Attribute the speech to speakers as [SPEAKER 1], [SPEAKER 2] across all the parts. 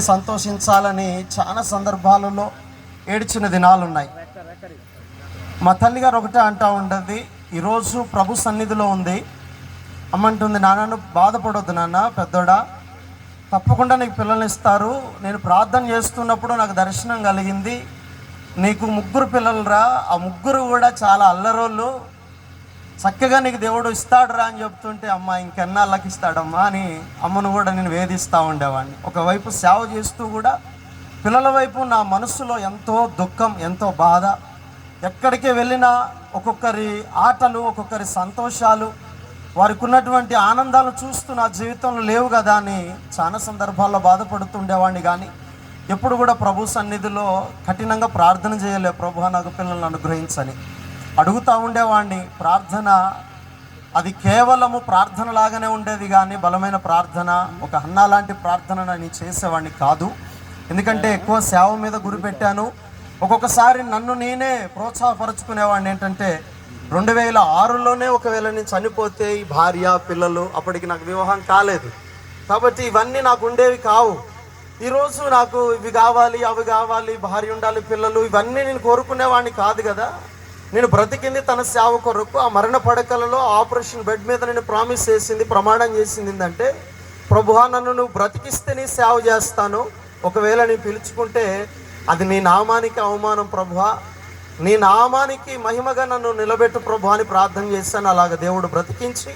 [SPEAKER 1] పిల్లల్ని సంతోషించాలని చాలా సందర్భాలలో ఏడ్చిన దినాలు ఉన్నాయి మా తల్లి గారు ఒకటే అంటా ఉండదు ఈరోజు ప్రభు సన్నిధిలో ఉంది. అమ్మంటుంది నాన్నను బాధపడొద్దు నాన్న పెద్దోడా. తప్పకుండా నీకు పిల్లల్ని ఇస్తారు. నేను ప్రార్థన చేస్తున్నప్పుడు నాకు దర్శనం కలిగింది. నీకు ముగ్గురు పిల్లలురా ఆ ముగ్గురు కూడా చాలా అల్లరోళ్ళు. చక్కగా నీకు దేవుడు ఇస్తాడురా అని చెప్తుంటే అమ్మ ఇంకెన్నాళ్ళకి ఇస్తాడమ్మా అని అమ్మను కూడా నేను వేధిస్తూ ఉండేవాడిని. ఒకవైపు సేవ చేస్తూ కూడా పిల్లల వైపు నా మనసులో ఎంతో దుఃఖం ఎంతో బాధ. ఎక్కడికి వెళ్ళినా ఒక్కొక్కరి ఆటలు ఒక్కొక్కరి సంతోషాలు వారికి ఉన్నటువంటి ఆనందాలు చూస్తూ నా జీవితంలో లేవు కదా అని చాలా సందర్భాల్లో బాధపడుతుండేవాడిని. కానీ ఎప్పుడు కూడా ప్రభు సన్నిధిలో కఠినంగా ప్రార్థన చేయలే ప్రభు నాకు పిల్లలను అనుగ్రహించని అడుగుతూ ఉండేవాడిని ప్రార్థన అది కేవలము ప్రార్థన లాగానే ఉండేది కానీ బలమైన ప్రార్థన ఒక అన్న లాంటి ప్రార్థన నేను చేసేవాడిని కాదు. ఎందుకంటే ఎక్కువ సేవ మీద గురి పెట్టాను. ఒక్కొక్కసారి నన్ను నేనే ప్రోత్సాహపరచుకునేవాడిని ఏంటంటే రెండు వేల ఆరులోనే ఒకవేళ నేను చనిపోతే ఈ భార్య పిల్లలు అప్పటికి నాకు వివాహం కాలేదు. కాబట్టి ఇవన్నీ నాకు ఉండేవి కావు. ఈరోజు నాకు ఇవి కావాలి అవి కావాలి భార్య ఉండాలి పిల్లలు ఇవన్నీ నేను కోరుకునేవాడిని కాదు కదా. నేను బ్రతికింది తన సేవ కొరకు ఆ మరణ పడకలలో ఆపరేషన్ బెడ్ మీద నేను ప్రామిస్ చేసింది ప్రమాణం చేసింది ఏంటంటే ప్రభువా నన్ను నువ్వు బ్రతికిస్తే నీ సేవ చేస్తాను. ఒకవేళ నీ పిలుచుకుంటే అది నీ నామానికి అవమానం ప్రభువా. నీ నామానికి మహిమగా నన్ను నిలబెట్టు ప్రభు అని ప్రార్థన చేశాను. అలాగ దేవుడు బ్రతికించి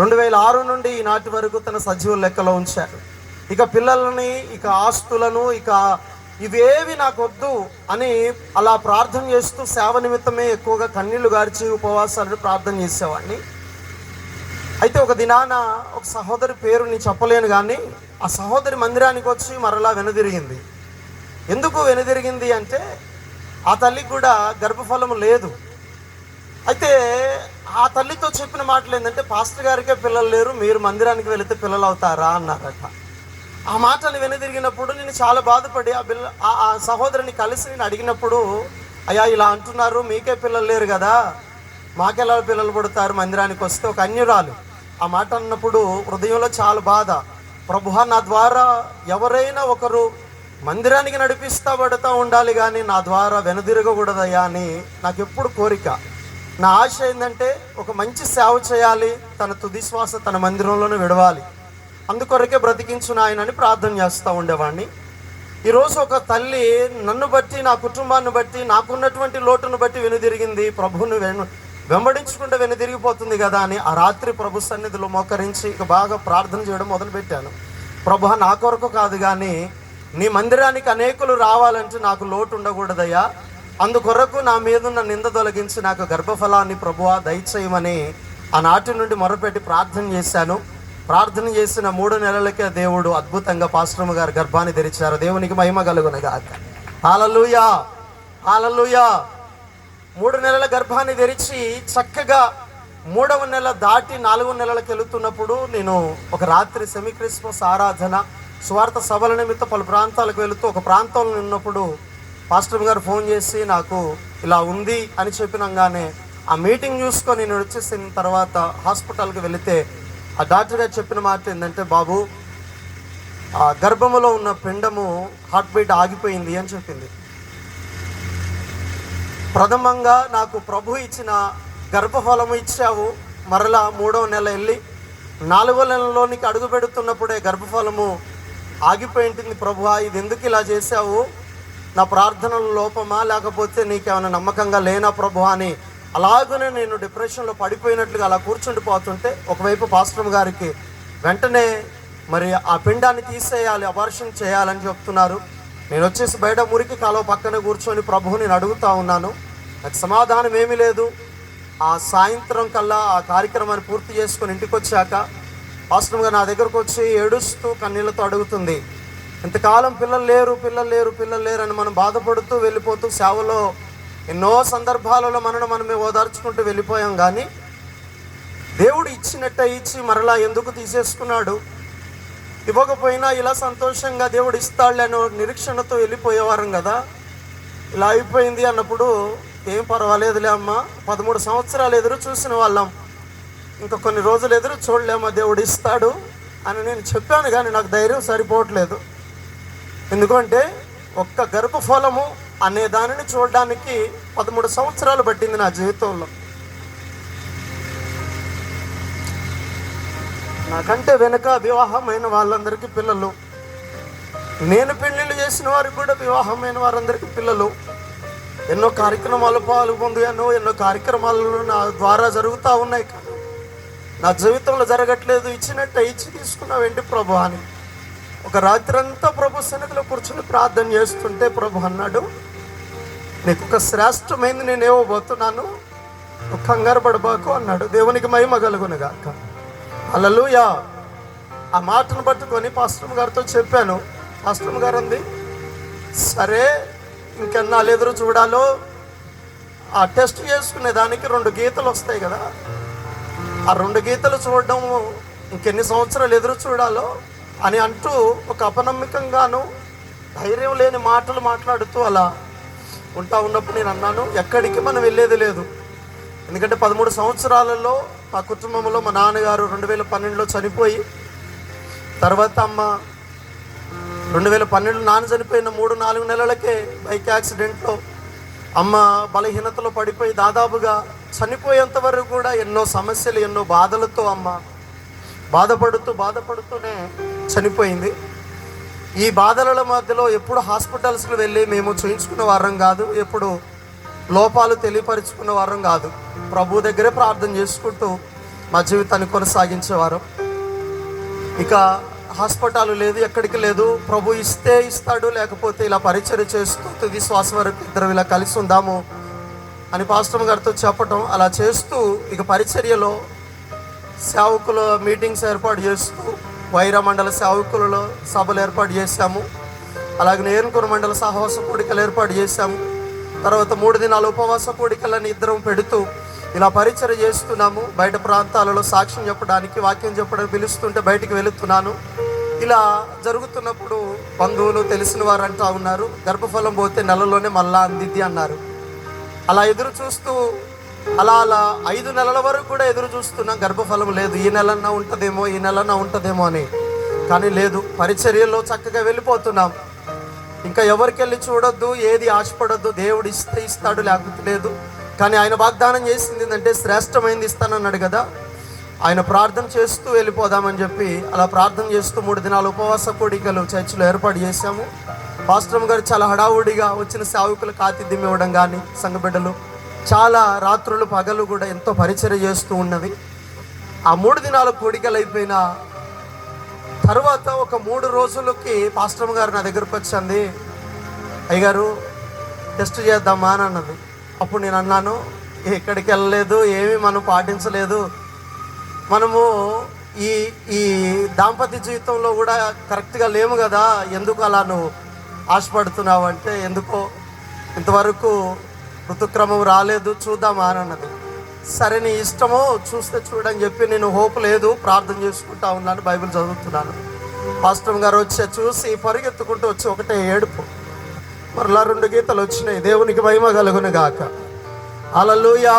[SPEAKER 1] రెండు వేల ఆరు నుండి ఈనాటి వరకు తన సజీవ లెక్కలో ఉంచారు ఇక పిల్లలని ఇక ఆస్తులను ఇక ఇవేవి నాకు వద్దు అని అలా ప్రార్థన చేస్తూ సేవ నిమిత్తమే ఎక్కువగా కన్నీళ్ళు గార్చి ఉపవాసాలు ప్రార్థన చేసేవాడిని. అయితే ఒక దినాన ఒక సహోదరి పేరు నేను చెప్పలేను కానీ ఆ సహోదరి మందిరానికి వచ్చి మరలా వెనుదిరిగింది. ఎందుకు వెనుదిరిగింది అంటే ఆ తల్లికి కూడా గర్భఫలం లేదు. అయితే ఆ తల్లితో చెప్పిన మాటలు ఏంటంటే పాస్టర్ గారికే పిల్లలు లేరు మీరు మందిరానికి వెళితే పిల్లలు అవుతారా? అన్నారట. ఆ మాటలు వెనుదిరిగినప్పుడు నేను చాలా బాధపడి ఆ పిల్ల ఆ ఆ సహోదరుని కలిసి నేను అడిగినప్పుడు అయ్యా ఇలా అంటున్నారు మీకే పిల్లలు లేరు కదా. మాకెలా పిల్లలు పుడతారు మందిరానికి వస్తే ఒక అన్యురాలు. ఆ మాట అన్నప్పుడు హృదయంలో చాలా బాధ. ప్రభుహ నా ద్వారా ఎవరైనా ఒకరు మందిరానికి నడిపిస్తా పడుతూ ఉండాలి కానీ నా ద్వారా వెనుదిరగకూడదయ్యా అని నాకు ఎప్పుడు కోరిక. నా ఆశ ఏంటంటే ఒక మంచి సేవ చేయాలి తన తుది శ్వాస తన మందిరంలోనే విడవాలి. అందుకొరకే బ్రతికించు నాయనని ప్రార్థన చేస్తూ ఉండేవాడిని ఈరోజు ఒక తల్లి నన్ను బట్టి నా కుటుంబాన్ని బట్టి నాకున్నటువంటి లోటును బట్టి వెనుదిరిగింది. ప్రభుని వెను వెంబడించుకుంటే వెనుదిరిగిపోతుంది కదా అని ఆ రాత్రి ప్రభు సన్నిధిలో మోకరించి ఇక బాగా ప్రార్థన చేయడం మొదలుపెట్టాను. ప్రభు నా కొరకు కాదు కానీ నీ మందిరానికి అనేకులు రావాలంటే నాకు లోటు ఉండకూడదయ్యా. అందుకొరకు నా మీదున్న నింద తొలగించి నాకు గర్భఫలాన్ని ప్రభువా దయచేయమని ఆనాటి నుండి మొరపెట్టి ప్రార్థన చేశాను. ప్రార్థన చేసిన మూడు నెలలకే దేవుడు అద్భుతంగా పాశ్రమ గారు గర్భాన్ని తెరిచారు దేవునికి మహిమ కలుగునగాక. హాలలుయా హాలలుయా మూడు నెలల గర్భాన్ని తెరిచి చక్కగా మూడవ నెల దాటి నాలుగు నెలలకు వెళుతున్నప్పుడు నేను ఒక రాత్రి సెమీ క్రిస్మస్ ఆరాధన స్వార్థ సభల నిమిత్తం పలు ప్రాంతాలకు వెళుతూ ఒక ప్రాంతంలో ఉన్నప్పుడు పాస్టర్ గారు ఫోన్ చేసి నాకు ఇలా ఉంది అని చెప్పినంగానే ఆ మీటింగ్ చూసుకొని నేను వచ్చేసిన తర్వాత హాస్పిటల్కి వెళితే ఆ డాక్టర్ గారు చెప్పిన మాట ఏంటంటే బాబు ఆ గర్భములో ఉన్న పిండము హార్ట్ బీట్ ఆగిపోయింది అని చెప్పింది. ప్రథమంగా నాకు ప్రభు ఇచ్చిన గర్భఫలము ఇచ్చావు. మరలా మూడవ నెల వెళ్ళి నాలుగో నెలలోనికి అడుగు పెడుతున్నప్పుడే గర్భఫలము ఆగిపోయింటుంది ప్రభు ఇది ఎందుకు ఇలా చేశావు? నా ప్రార్థనల లోపమా? లేకపోతే నీకేమైనా నమ్మకంగా లేనా ప్రభు అని అలాగనే నేను డిప్రెషన్లో పడిపోయినట్లుగా అలా కూర్చుండిపోతుంటే ఒకవైపు పాస్టర్ గారికి వెంటనే మరి ఆ పిండాన్ని తీసేయాలి అబార్షన్ చేయాలని చెప్తున్నారు. నేను వచ్చేసి బయట మురికి కాలువ పక్కన కూర్చొని ప్రభువు నేను అడుగుతా ఉన్నాను. నాకు సమాధానం ఏమీ లేదు. ఆ సాయంత్రం కల్లా ఆ కార్యక్రమాన్ని పూర్తి చేసుకొని ఇంటికి వచ్చాక వాస్తవంగా నా దగ్గరకు వచ్చి ఏడుస్తూ కన్నీళ్ళతో అడుగుతుంది. ఇంతకాలం పిల్లలు లేరు పిల్లలు లేరు పిల్లలు లేరు అని మనం బాధపడుతూ వెళ్ళిపోతూ సేవలో ఎన్నో సందర్భాలలో మనను మనమే ఓదార్చుకుంటూ వెళ్ళిపోయాం కానీ దేవుడు ఇచ్చినట్ట ఇచ్చి మరలా ఎందుకు తీసేసుకున్నాడు? ఇవ్వకపోయినా ఇలా సంతోషంగా దేవుడు ఇస్తాడులే అనే నిరీక్షణతో వెళ్ళిపోయేవారం కదా? ఇలా అయిపోయింది అన్నప్పుడు ఏం పర్వాలేదులే అమ్మ పదమూడు సంవత్సరాలు ఎదురు చూసిన వాళ్ళం. ఇంకా కొన్ని రోజులు ఎదురు చూడలేమా దేవుడు ఇస్తాడు అని నేను చెప్పాను కానీ నాకు ధైర్యం సరిపోవట్లేదు. ఎందుకంటే ఒక్క గర్భఫలము అనే దానిని చూడడానికి పదమూడు సంవత్సరాలు పట్టింది నా జీవితంలో. నాకంటే వెనుక వివాహమైన వాళ్ళందరికీ పిల్లలు. నేను పెళ్ళిళ్ళు చేసిన వారికి కూడా వివాహమైన వారందరికీ పిల్లలు. ఎన్నో కార్యక్రమాలు పాల్గొందాను ఎన్నో కార్యక్రమాలు నా ద్వారా జరుగుతూ ఉన్నాయి. కానీ నా జీవితంలో జరగట్లేదు ఇచ్చినట్టు ఇచ్చి తీసుకున్నావేంటి ప్రభు అని. ఒక రాత్రంతా ప్రభు సన్నిధిలో కూర్చొని ప్రార్థన చేస్తుంటే ప్రభు అన్నాడు నీకు ఒక శ్రేష్టమైంది నేను ఇవ్వబోతున్నాను నువ్వు కంగారు పడబాకు అన్నాడు. దేవునికి మహిమ కలుగునుగాక అలలుయా ఆ మాటను పట్టుకొని పాస్టమ్ గారితో చెప్పాను. పాస్టమ్ గారు అంది సరే ఇంకెన్నాళ్ళు ఎదురు చూడాలో ఆ టెస్ట్ చేసుకునే దానికి రెండు గీతలు వస్తాయి కదా ఆ రెండు గీతలు చూడడం ఇంకెన్ని సంవత్సరాలు ఎదురు చూడాలో అని అంటూ ఒక అపనమ్మకంగాను ధైర్యం లేని మాటలు మాట్లాడుతూ అలా ఉంటా ఉన్నప్పుడు నేను అన్నాను ఎక్కడికి మనం వెళ్ళేది లేదు. ఎందుకంటే పదమూడు సంవత్సరాలలో మా కుటుంబంలో మా నాన్నగారు రెండు వేల పన్నెండులో చనిపోయి తర్వాత అమ్మ రెండు వేల పన్నెండు నాన్న చనిపోయిన మూడు నాలుగు నెలలకే బైక్ యాక్సిడెంట్లో అమ్మ బలహీనతలో పడిపోయి దాదాపుగా చనిపోయేంత వరకు కూడా ఎన్నో సమస్యలు ఎన్నో బాధలతో అమ్మ బాధపడుతూ బాధపడుతూనే చనిపోయింది. ఈ బాధల మధ్యలో ఎప్పుడు హాస్పిటల్స్కి వెళ్ళి మేము చూయించుకున్న వారం కాదు ఎప్పుడు లోపాలు తెలియపరుచుకున్న వారం కాదు. ప్రభు దగ్గరే ప్రార్థన చేసుకుంటూ మా జీవితాన్ని కొనసాగించేవారు. ఇక హాస్పిటల్ లేదు ఎక్కడికి లేదు. ప్రభు ఇస్తే ఇస్తాడు లేకపోతే ఇలా పరిచయం చేస్తూ తుది శ్వాస వరకు ఇద్దరు ఇలా కలిసి ఉందాము అని పాస్టర్ గారితో చెప్పటం అలా చేస్తూ ఇక పరిచర్యలో సేవకుల మీటింగ్స్ ఏర్పాటు చేస్తూ వైరా మండల సేవకులలో సభలు ఏర్పాటు చేశాము. అలాగే నేరుకూరు మండల సహవాస కూడికలు ఏర్పాటు చేశాము. తర్వాత మూడు దినాల ఉపవాస కూడికలను ఇద్దరం పెడుతూ ఇలా పరిచయం చేస్తున్నాము. బయట ప్రాంతాలలో సాక్ష్యం చెప్పడానికి వాక్యం చెప్పడానికి పిలుస్తుంటే బయటికి వెళుతున్నాను. ఇలా జరుగుతున్నప్పుడు బంధువులు తెలిసిన వారు అంటా ఉన్నారు. గర్భఫలం పోతే నెలలోనే మళ్ళా అందిద్ది అన్నారు. అలా ఎదురు చూస్తూ అలా అలా ఐదు నెలల వరకు కూడా ఎదురు చూస్తున్నాం. గర్భఫలం లేదు. ఈ నెలన్నా ఉంటుందేమో ఈ నెలన్నా ఉంటుందేమో అని. కానీ లేదు పరిచర్యలో చక్కగా వెళ్ళిపోతున్నాం. ఇంకా ఎవరికి వెళ్ళి చూడొద్దు ఏది ఆశపడొద్దు దేవుడు ఇస్తే ఇస్తాడు లేకపోతే లేదు. కానీ ఆయన వాగ్దానం చేసింది ఏంటంటే శ్రేష్టమైంది ఇస్తానన్నాడు కదా. ఆయన ప్రార్థన చేస్తూ వెళ్ళిపోదామని చెప్పి అలా ప్రార్థన చేస్తూ మూడు దినాల ఉపవాస కోడికలు చర్చిలో ఏర్పాటు చేశాము. పాస్టర్ గారు చాలా హడావుడిగా వచ్చిన సేవకులకు ఆతిథ్యం ఇవ్వడం కానీ సంఘబిడ్డలు చాలా రాత్రులు పగలు కూడా ఎంతో పరిచయం చేస్తూ ఉన్నది ఆ మూడు దినాల కోడికలు అయిపోయిన తర్వాత ఒక మూడు రోజులకి పాస్టర్ గారు నా దగ్గరకు వచ్చింది అయ్యగారు టెస్ట్ చేద్దామా అని అన్నది. అప్పుడు నేను అన్నాను ఎక్కడికి వెళ్ళలేదు ఏమీ మనం పాటించలేదు. మనము ఈ ఈ దాంపత్య జీవితంలో కూడా కరెక్ట్గా లేము కదా ఎందుకు అలా నువ్వు ఆశపడుతున్నావు అంటే ఎందుకో ఇంతవరకు ఋతుక్రమం రాలేదు చూద్దామా అని అన్నది. సరే నీ ఇష్టమో చూస్తే చూడని చెప్పి నేను హోప్ లేదు ప్రార్థన చేసుకుంటా ఉన్నాను బైబిల్ చదువుతున్నాను. పాస్టర్ గారు వచ్చి చూసి పరిగెత్తుకుంటూ వచ్చి ఒకటే ఏడుపు. మరలా రెండు గీతలు వచ్చినాయి దేవునికి మహిమ కలుగును గాక. అలలుయా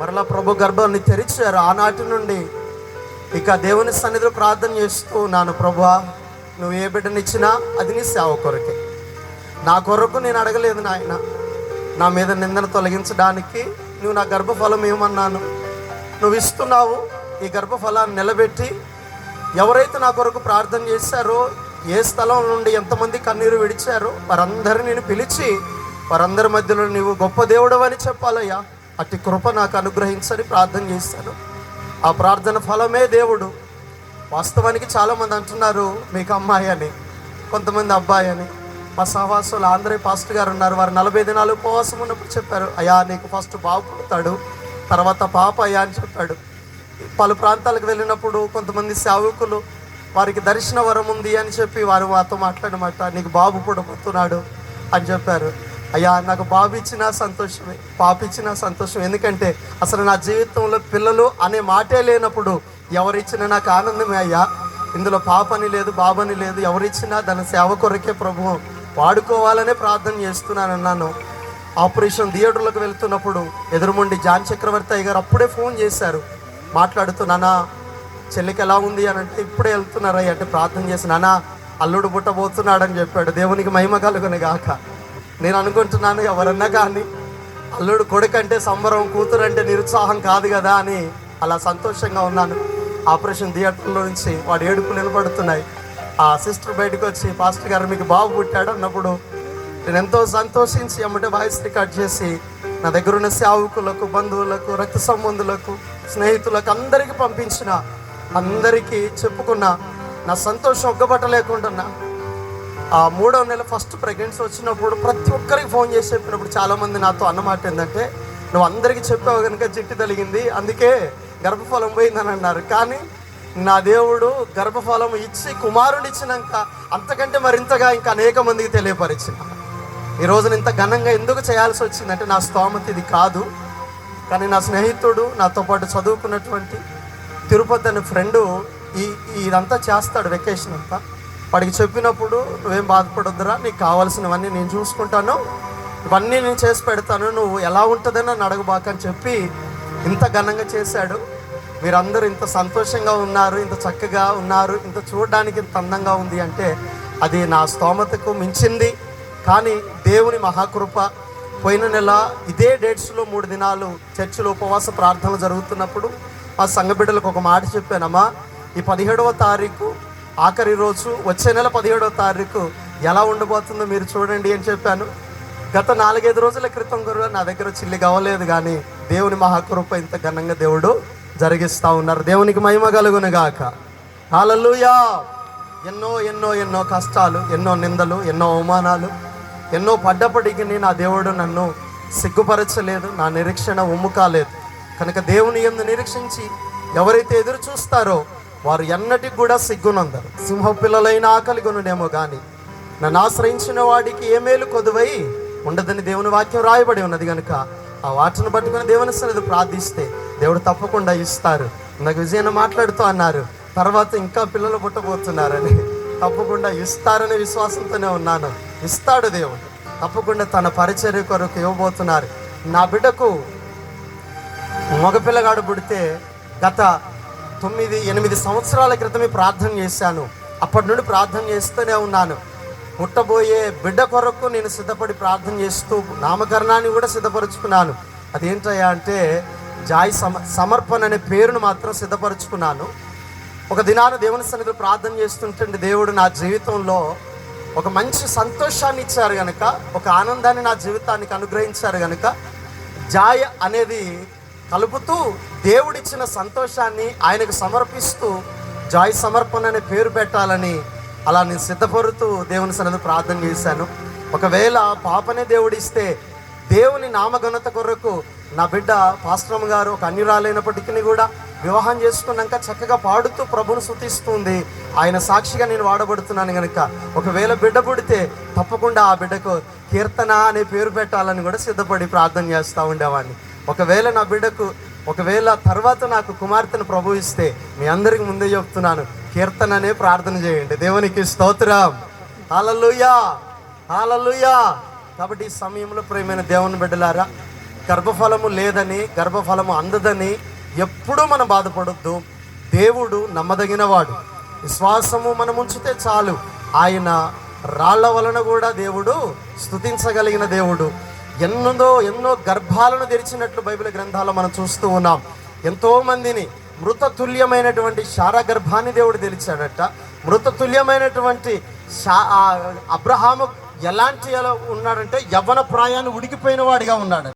[SPEAKER 1] మరలా ప్రభు గర్భాన్ని తెరిచారు ఆనాటి నుండి. ఇక దేవుని సన్నిధిలో ప్రార్థన చేస్తూ ఉన్నాను ప్రభా నువ్వు ఏ బిడ్డనిచ్చినా అది నీ సేవ కొరకే. నా కొరకు నేను అడగలేదు నాయన. నా మీద నిందన తొలగించడానికి నువ్వు నా గర్భఫలం ఏమన్నాను? నువ్వు ఇస్తున్నావు ఈ గర్భఫలాన్ని నిలబెట్టి ఎవరైతే నా కొరకు ప్రార్థన చేశారో ఏ స్థలం నుండి ఎంతమంది కన్నీరు విడిచారో వారందరిని నేను పిలిచి వారందరి మధ్యలో నీవు గొప్ప దేవుడు అని చెప్పాలయ్యా. అట్టి కృప నాకు అనుగ్రహించని ప్రార్థన చేశాను. ఆ ప్రార్థన ఫలమే దేవుడు. వాస్తవానికి చాలామంది అంటున్నారు మీకు అమ్మాయి అని కొంతమంది అబ్బాయి అని. మా సహవాసులు ఆంధ్రే పాస్టర్ గారు ఉన్నారు. వారు నలభై దినాలు ఉపవాసం ఉన్నప్పుడు చెప్పారు అయ్యా నీకు ఫస్ట్ బాబు పుడతాడు తర్వాత పాప అయ్యా అని చెప్పాడు. పలు ప్రాంతాలకు వెళ్ళినప్పుడు కొంతమంది సేవకులు వారికి దర్శన వరం ఉంది అని చెప్పి వారు మాతో మాట్లాడమాట. నీకు బాబు పుడబోతున్నాడు అని చెప్పారు. అయ్యా నాకు బాబు ఇచ్చినా సంతోషమే పాప ఇచ్చినా సంతోషం ఎందుకంటే అసలు నా జీవితంలో పిల్లలు అనే మాటే లేనప్పుడు ఎవరిచ్చినా నాకు ఆనందమే అయ్యా. ఇందులో పాపని లేదు బాబని లేదు ఎవరిచ్చినా దాని సేవ కొరకే ప్రభువు. వాడుకోవాలనే ప్రార్థన చేస్తున్నానన్నాను. ఆపరేషన్ థియేటర్లోకి వెళ్తున్నప్పుడు ఎదురుముండి జాన్ చక్రవర్తి అయ్య గారు అప్పుడే ఫోన్ చేశారు. మాట్లాడుతూ నానా చెల్లికి ఎలా ఉంది? అని అంటే ఇప్పుడే వెళ్తున్నారయ్య. అంటే ప్రార్థన చేసి నానా అల్లుడు పుట్టబోతున్నాడని చెప్పాడు. దేవునికి మహిమ కలుగుని గాక. నేను అనుకుంటున్నాను ఎవరన్నా కానీ అల్లుడు కొడుకంటే సంబరం కూతురు అంటే నిరుత్సాహం కాదు కదా అని అలా సంతోషంగా ఉన్నాను. ఆపరేషన్ థియేటర్లో నుంచి వాడు ఏడుపు నిలబడుతున్నాయి. ఆ సిస్టర్ బయటకు వచ్చి పాస్టర్ గారు మీకు బాబు పుట్టాడు అన్నప్పుడు నేను ఎంతో సంతోషించి అమ్మటే వాయిస్ రికార్డ్ చేసి నా దగ్గర ఉన్న సేవకులకు బంధువులకు రక్త సంబంధులకు స్నేహితులకు అందరికీ పంపించిన అందరికీ చెప్పుకున్న నా సంతోషం ఒగ్గబట్టలేకుంటున్నా ఆ మూడో నెల ఫస్ట్ ప్రెగ్నెన్సీ వచ్చినప్పుడు ప్రతి ఒక్కరికి ఫోన్ చేసి చెప్పినప్పుడు చాలామంది నాతో అన్నమాట ఏంటంటే నువ్వు అందరికీ చెప్పావు కనుక జిట్టు తలిగింది అందుకే గర్భఫలం పోయిందని అన్నారు. కానీ నా దేవుడు గర్భఫలం ఇచ్చి కుమారుని ఇచ్చినాక అంతకంటే మరింతగా ఇంకా అనేక మందికి తెలియపరిచిన. ఈ రోజున ఇంత ఘనంగా ఎందుకు చేయాల్సి వచ్చిందంటే నా స్తోమత ఇది కాదు. కానీ నా స్నేహితుడు నాతో పాటు చదువుకున్నటువంటి తిరుపతి అనే ఫ్రెండు ఈ ఇదంతా చేస్తాడు వెకేషన్ అంతా. వాడికి చెప్పినప్పుడు నువ్వేం బాధపడొద్దురా నీకు కావాల్సినవన్నీ నేను చూసుకుంటాను. ఇవన్నీ నేను చేసి పెడతాను. నువ్వు ఎలా ఉంటుందని నన్ను అడగబాకని చెప్పి ఇంత ఘనంగా చేశాడు. మీరందరూ ఇంత సంతోషంగా ఉన్నారు ఇంత చక్కగా ఉన్నారు ఇంత చూడడానికి ఇంత అందంగా ఉంది అంటే అది నా స్తోమతకు మించింది. కానీ దేవుని మహాకృప పోయిన నెల ఇదే డేట్స్లో మూడు దినాలు చర్చిలో ఉపవాస ప్రార్థనలు జరుగుతున్నప్పుడు ఆ సంఘబిడ్డలకు ఒక మాట చెప్పానమ్మా ఈ పదిహేడవ తారీఖు ఆఖరి రోజు వచ్చే నెల పదిహేడవ తారీఖు ఎలా ఉండబోతుందో మీరు చూడండి అని చెప్పాను. గత నాలుగైదు రోజుల క్రితం కూడా నా దగ్గర చిల్లి కావలేదు కానీ దేవుని మహాకృప ఇంత ఘనంగా దేవుడు జరిగిస్తా ఉన్నారు. దేవునికి మహిమ కలుగును గాక. హాలూయా ఎన్నో ఎన్నో ఎన్నో కష్టాలు ఎన్నో నిందలు ఎన్నో అవమానాలు ఎన్నో పడ్డప్పటికీ నా దేవుడు నన్ను సిగ్గుపరచలేదు నా నిరీక్షణ ఉమ్ము కాలేదు. కనుక దేవుని ఎందు నిరీక్షించి ఎవరైతే ఎదురు చూస్తారో వారు ఎన్నటికి కూడా సిగ్గునందరు సింహ పిల్లలైన ఆకలి కొనుడేమో కానీ నన్ను ఆశ్రయించిన వాడికి ఏ మేలు కొదువై ఉండదని దేవుని వాక్యం రాయబడి ఉన్నది కనుక ఆ వాటిని పట్టుకుని దేవుని సన్నిధి ప్రార్థిస్తే దేవుడు తప్పకుండా ఇస్తారు. నాకు విజయన మాట్లాడుతూ అన్నారు. తర్వాత ఇంకా పిల్లలు పుట్టబోతున్నారని. తప్పకుండా ఇస్తారనే విశ్వాసంతోనే ఉన్నాను. ఇస్తాడు దేవుడు. తప్పకుండా తన పరిచర్య కొరకు ఇవ్వబోతున్నారు. నా బిడ్డకు మగపిల్లగాడు పుడితే గత తొమ్మిది ఎనిమిది సంవత్సరాల క్రితమే ప్రార్థన చేశాను. అప్పటి నుండి ప్రార్థన చేస్తూనే ఉన్నాను. పుట్టబోయే బిడ్డ కొరకు నేను సిద్ధపడి ప్రార్థన చేస్తూ నామకరణాన్ని కూడా సిద్ధపరుచుకున్నాను. అదేంటయ్యా అంటే జాయ్ సమ సమర్పణ అనే పేరును మాత్రం సిద్ధపరుచుకున్నాను. ఒక దినాన దేవుని సన్నిధిలో ప్రార్థన చేస్తుంటే దేవుడు నా జీవితంలో ఒక మంచి సంతోషాన్ని ఇచ్చారు కనుక ఒక ఆనందాన్ని నా జీవితానికి అనుగ్రహించారు కనుక జాయ్ అనేది కలుపుతూ దేవుడిచ్చిన సంతోషాన్ని ఆయనకు సమర్పిస్తూ జాయ్ సమర్పణ అనే పేరు పెట్టాలని అలా నేను సిద్ధపడుతూ దేవుని సన్నది ప్రార్థన చేశాను. ఒకవేళ పాపనే దేవుడిస్తే దేవుని నామఘనత కొరకు నా బిడ్డ పాస్ట్రమ్ గారు ఒక అన్యురాలైనప్పటికీ కూడా వివాహం చేసుకున్నాక చక్కగా పాడుతూ ప్రభును శుతిస్తుంది ఆయన సాక్షిగా నేను వాడబడుతున్నాను కనుక ఒకవేళ బిడ్డ పుడితే తప్పకుండా ఆ బిడ్డకు కీర్తన అనే పేరు పెట్టాలని కూడా సిద్ధపడి ప్రార్థన చేస్తూ ఉండేవాడిని. ఒకవేళ నా బిడ్డకు ఒకవేళ తర్వాత నాకు కుమార్తెను ప్రభు ఇస్తే మీ అందరికి ముందే చెప్తున్నాను. కీర్తన అనే ప్రార్థన చేయండి. దేవునికి స్తోత్రం. హాలలుయా హాలలుయా కాబట్టి ఈ సమయంలో ప్రేమైన దేవుని బిడ్డలారా గర్భఫలము లేదని గర్భఫలము అందదని ఎప్పుడూ మనం బాధపడొద్దు. దేవుడు నమ్మదగినవాడు. విశ్వాసము మనం ఉంచితే చాలు. ఆయన రాళ్ళ వలన కూడా దేవుడు స్తుతించగలిగిన దేవుడు. ఎన్నో ఎన్నో గర్భాలను తెరిచినట్లు బైబిల్ గ్రంథాలు మనం చూస్తూ ఉన్నాం. ఎంతోమందిని మృతతుల్యమైనటువంటి శారా గర్భాన్ని దేవుడు తెలిచాడట. మృతతుల్యమైనటువంటి శా అబ్రహాము ఎలాంటి ఎలా ఉన్నాడంటే యవ్వన ప్రాయాన్ని ఉడికిపోయిన వాడిగా ఉన్నాడు